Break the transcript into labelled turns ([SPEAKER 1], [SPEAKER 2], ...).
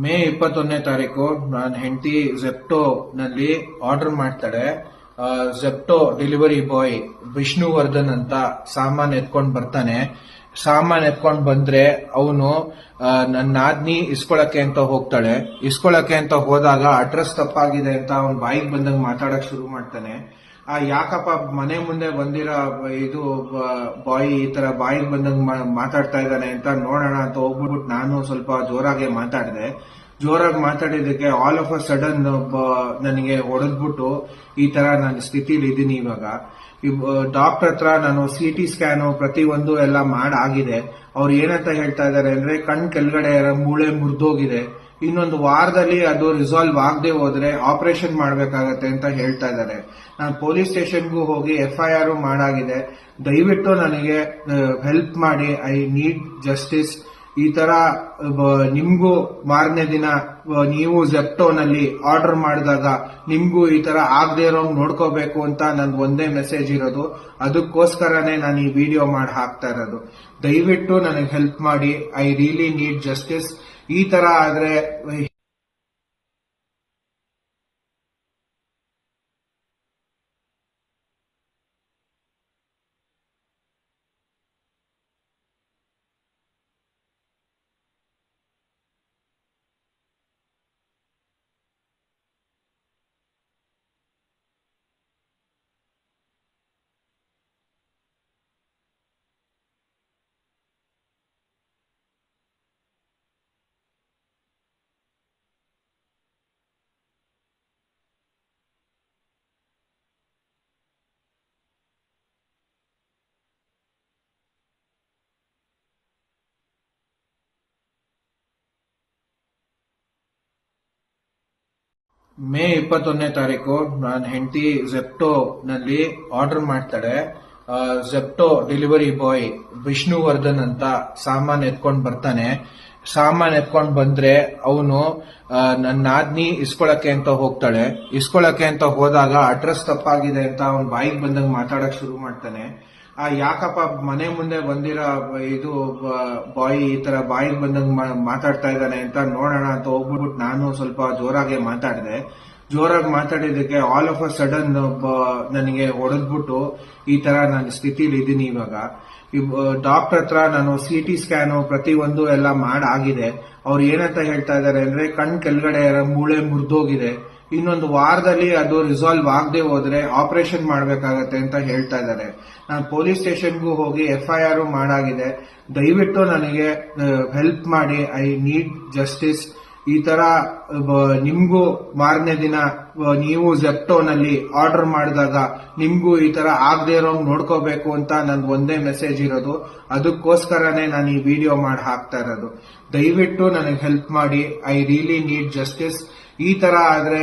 [SPEAKER 1] ಮೇ ಇಪ್ಪತ್ತೊಂದನೇ ತಾರೀಕು ನನ್ನ ಹೆಂಡತಿ ನಲ್ಲಿ ಆರ್ಡರ್ ಮಾಡ್ತಾಳೆ ಜೆಪ್ಟೋ ಡೆಲಿವರಿ ಬಾಯ್ ವಿಷ್ಣುವರ್ಧನ್ ಅಂತ ಸಾಮಾನ್ ಎತ್ಕೊಂಡು ಬರ್ತಾನೆ. ಸಾಮಾನ್ ಎತ್ಕೊಂಡು ಬಂದ್ರೆ ಅವನು ನನ್ನ ನಾದ್ನಿ ಇಸ್ಕೊಳಕ್ಕೆ ಅಂತ ಹೋಗ್ತಾಳೆ. ಇಸ್ಕೊಳಕ್ಕೆ ಅಂತ ಹೋದಾಗ ಅಡ್ರೆಸ್ ತಪ್ಪಾಗಿದೆ ಅಂತ ಅವ್ನ ಬಾಯಿಗೆ ಬಂದಂಗೆ ಮಾತಾಡಕ್ ಶುರು ಮಾಡ್ತಾನೆ. ಆ ಯಾಕಪ್ಪ ಮನೆ ಮುಂದೆ ಬಂದಿರೋ ಇದು ಬಾಯ್ ಈ ತರ ಬಾಯಿಗೆ ಬಂದಂಗ ಮಾತಾಡ್ತಾ ಇದ್ದಾನೆ ಅಂತ ನೋಡೋಣ ಅಂತ ಹೋಗ್ಬಿಟ್ಟು ನಾನು ಸ್ವಲ್ಪ ಜೋರಾಗೆ ಮಾತಾಡಿದೆ. ಜೋರಾಗಿ ಮಾತಾಡಿದಕ್ಕೆ ಆಲ್ ಆಫ್ ಅ ಸಡನ್ ನನಗೆ ಹೊಡೆದ್ಬಿಟ್ಟು ಈ ತರ ನನ್ನ ಸ್ಥಿತಿಲಿ ಇದ್ದೀನಿ ಇವಾಗ. ಡಾಕ್ಟರ್ ಹತ್ರ ನಾನು ಸಿ ಟಿ ಸ್ಕ್ಯಾನು ಪ್ರತಿಯೊಂದು ಎಲ್ಲ ಮಾಡಾಗಿದೆ. ಅವ್ರು ಏನಂತ ಹೇಳ್ತಾ ಇದ್ದಾರೆ ಅಂದ್ರೆ ಕಣ್ ಕೆಳಗಡೆ ಮೂಳೆ ಮುರಿದೋಗಿದೆ. ಇನ್ನೊಂದು ವಾರದಲ್ಲಿ ಅದು ರಿಸಾಲ್ವ್ ಆಗದೆ ಹೋದ್ರೆ ಆಪರೇಷನ್ ಮಾಡಬೇಕಾಗತ್ತೆ ಅಂತ ಹೇಳ್ತಾ ಇದ್ದಾರೆ. ನಾನು ಪೊಲೀಸ್ ಸ್ಟೇಷನ್ಗೂ ಹೋಗಿ ಎಫ್ ಐ ಆರ್ ಮಾಡಾಗಿದೆ. ದಯವಿಟ್ಟು ನನಗೆ ಹೆಲ್ಪ್ ಮಾಡಿ. ಐ ನೀಡ್ ಜಸ್ಟಿಸ್ ಈ ತರ ನಿಮಗೂ ಮಾರನೇ ದಿನ ನೀವು ಜೆಪ್ಟೋನಲ್ಲಿ ಆರ್ಡರ್ ಮಾಡಿದಾಗ ನಿಮ್ಗೂ ಈ ತರ ಆಗದೆ ಇರೋ ನೋಡ್ಕೋಬೇಕು ಅಂತ ನನ್ ಒಂದೇ ಮೆಸೇಜ್ ಇರೋದು. ಅದಕ್ಕೋಸ್ಕರನೇ ನಾನು ಈ ವಿಡಿಯೋ ಮಾಡಿ ಹಾಕ್ತಾ ಇರೋದು. ದಯವಿಟ್ಟು ನನಗೆ ಹೆಲ್ಪ್ ಮಾಡಿ. ಐ ರಿಯಲಿ ನೀಡ್ ಜಸ್ಟಿಸ್ ಈ ತರ ಆದ್ರೆ ಮೇ ಇಪ್ಪತ್ತೊಂದನೇ ತಾರೀಕು ನನ್ನ ಹೆಂಡತಿ ನಲ್ಲಿ ಆರ್ಡರ್ ಮಾಡ್ತಾಳೆ ಜೆಪ್ಟೋ ಡೆಲಿವರಿ ಬಾಯ್ ವಿಷ್ಣುವರ್ಧನ್ ಅಂತ ಸಾಮಾನು ಎತ್ಕೊಂಡು ಬರ್ತಾನೆ. ಸಾಮಾನ್ ಎತ್ಕೊಂಡ್ ಬಂದ್ರೆ ಅವನು ನನ್ನ ನಾದ್ನಿ ಇಸ್ಕೊಳಕ್ಕೆ ಅಂತ ಹೋಗ್ತಾಳೆ. ಇಸ್ಕೊಳಕ್ಕೆ ಅಂತ ಹೋದಾಗ ಅಡ್ರೆಸ್ ತಪ್ಪಾಗಿದೆ ಅಂತ ಅವ್ನ ಬಾಯಿಗೆ ಬಂದಂಗ್ ಮಾತಾಡಕ್ ಶುರು ಮಾಡ್ತಾನೆ. ಆ ಯಾಕಪ್ಪ ಮನೆ ಮುಂದೆ ಬಂದಿರೋ ಇದು ಬಾಯ್ ಈ ತರ ಬಾಯಿಗೆ ಬಂದಂಗ್ ಮಾತಾಡ್ತಾ ಇದ್ದಾನೆ ಅಂತ ನೋಡೋಣ ಅಂತ ಹೋಗ್ಬಿಟ್ಟು ನಾನು ಸ್ವಲ್ಪ ಜೋರಾಗೆ ಮಾತಾಡಿದೆ. ಜೋರಾಗಿ ಮಾತಾಡಿದಕ್ಕೆ ಆಲ್ ಆಫ್ ಅ ಸಡನ್ ನನಗೆ ಹೊಡೆದ್ಬಿಟ್ಟು, ಈ ತರ ನನ್ನ ಸ್ಥಿತಿಲಿ ಇದ್ದೀನಿ ಇವಾಗ. ಡಾಕ್ಟರ್ ಹತ್ರ ನಾನು ಸಿ ಟಿ ಸ್ಕ್ಯಾನು ಪ್ರತಿಯೊಂದು ಎಲ್ಲ ಮಾಡಾಗಿದೆ. ಅವ್ರು ಏನಂತ ಹೇಳ್ತಾ ಇದಾರೆ ಅಂದ್ರೆ, ಕಣ್ ಕೆಳಗಡೆ ಮೂಳೆ ಮುರಿದೋಗಿದೆ. ಇನ್ನೊಂದು ವಾರದಲ್ಲಿ ಅದು ರಿಸಾಲ್ವ್ ಆಗದೆ ಹೋದ್ರೆ ಆಪರೇಷನ್ ಮಾಡಬೇಕಾಗತ್ತೆ ಅಂತ ಹೇಳ್ತಾ ಇದ್ದಾರೆ. ನಾನು ಪೊಲೀಸ್ ಸ್ಟೇಷನ್ಗೂ ಹೋಗಿ ಎಫ್ ಐ ಆರ್ ಮಾಡಾಗಿದೆ. ದಯವಿಟ್ಟು ನನಗೆ ಹೆಲ್ಪ್ ಮಾಡಿ. ಐ ನೀಡ್ ಜಸ್ಟಿಸ್ ಈ ತರ ನಿಮಗೂ ಮಾರನೇ ದಿನ ನೀವು ಜೆಪ್ಟೋನಲ್ಲಿ ಆರ್ಡರ್ ಮಾಡಿದಾಗ ನಿಮ್ಗೂ ಈ ತರ ಆಗದೆ ಇರೋ ನೋಡ್ಕೋಬೇಕು ಅಂತ ನನ್ ಒಂದೇ ಮೆಸೇಜ್ ಇರೋದು. ಅದಕ್ಕೋಸ್ಕರನೇ ನಾನು ಈ ವಿಡಿಯೋ ಮಾಡಿ ಹಾಕ್ತಾ ಇರೋದು. ದಯವಿಟ್ಟು ನನಗೆ ಹೆಲ್ಪ್ ಮಾಡಿ. ಐ ರಿಯಲಿ ನೀಡ್ ಜಸ್ಟಿಸ್ ಈ ತರ ಆದ್ರೆ